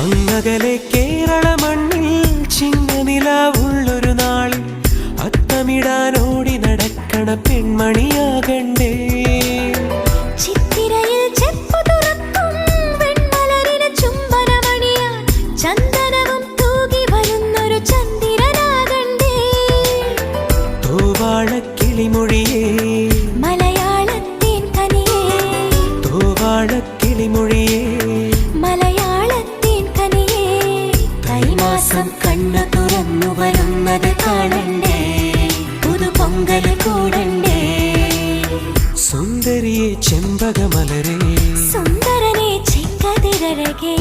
അങ്ങകലെ കേരള മണ്ണിൽ ചിങ്ങനിലാവുള്ളൊരു നാളിൽ അത്തമിടാനോടി നടക്കണ പെൺമണിയാകണ്ടേ. ചിത്തിരയിൽ ചെപ്പു തുറക്കും വെൺമലരിന് ചുംബനമണിയാൻ ചന്ദനവും തൂകി വരുന്നൊരു ചന്ദ്രനാകണ്ടേ. തോവാളക്കിളിമൊഴിയേ. മലയാളത്തേൻ കനിയേ. തോവാളക്കിളിമൊഴിയേ. മലയാളത്തേൻ കൈമാസം കണ്ണു തുറന്നു വരുന്നത് കാണണ്ടേ? പുതു പൊങ്കൽ കൂടണ്ടേ? സുന്ദരിയെ ചെമ്പകമലരേ. സുന്ദരനെ ചെങ്കതിരഴകേ.